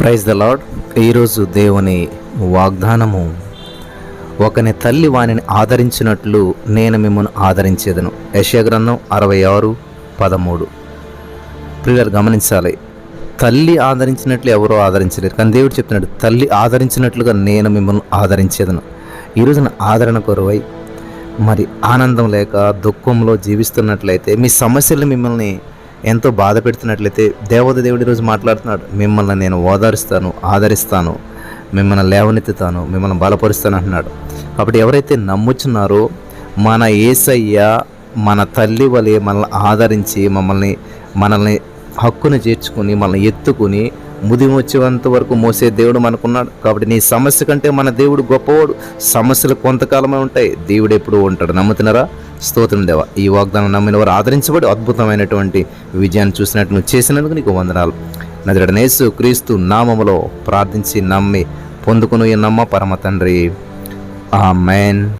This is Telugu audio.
ప్రైజ్ ద లాడ్ ఈరోజు దేవుని వాగ్దానము ఒకని తల్లి వానిని ఆదరించినట్లు నేను మిమ్మల్ని ఆదరించేదను. యశగ్రంథం అరవై ఆరు పదమూడు. ప్రియులు గమనించాలి తల్లి ఆదరించినట్లు ఎవరో ఆదరించలేరు. కానీ దేవుడు చెప్తున్నాడు తల్లి ఆదరించినట్లుగా నేను మిమ్మల్ని ఆదరించేదను. ఈ రోజున ఆదరణ కొరవై మరి ఆనందం లేక దుఃఖంలో జీవిస్తున్నట్లయితే మీ సమస్యలు మిమ్మల్ని ఎంతో బాధ పెడుతున్నట్లయితే దేవత దేవుడి రోజు మాట్లాడుతున్నాడు. మిమ్మల్ని నేను ఓదారుస్తాను ఆదరిస్తాను మిమ్మల్ని లేవనెత్తుతాను మిమ్మల్ని బలపరుస్తాను అంటున్నాడు. కాబట్టి ఎవరైతే నమ్ముచున్నారో మన ఏసయ్య మన తల్లి వలె మనల్ని ఆదరించి మమ్మల్ని మనల్ని హక్కును చేర్చుకుని మనల్ని ఎత్తుకుని ముదిమొచ్చేంత వరకు మోసే దేవుడు మనకున్నాడు. కాబట్టి నీ సమస్య కంటే మన దేవుడు గొప్పవాడు. సమస్యలు కొంతకాలమే ఉంటాయి. దేవుడు ఎప్పుడు ఉంటాడు. నమ్ముతున్నారా? స్తోత్రం దేవ. ఈ వాగ్దానం నమ్మిన వారు ఆదరించబడి అద్భుతమైనటువంటి విజయాన్ని చూసినట్టు నువ్వు చేసినందుకు నీకు వందనాలు. నజరడనేసు క్రీస్తు నామములో ప్రార్థించి నమ్మి పొందుకుని నమ్మ పరమ తండ్రి. ఆ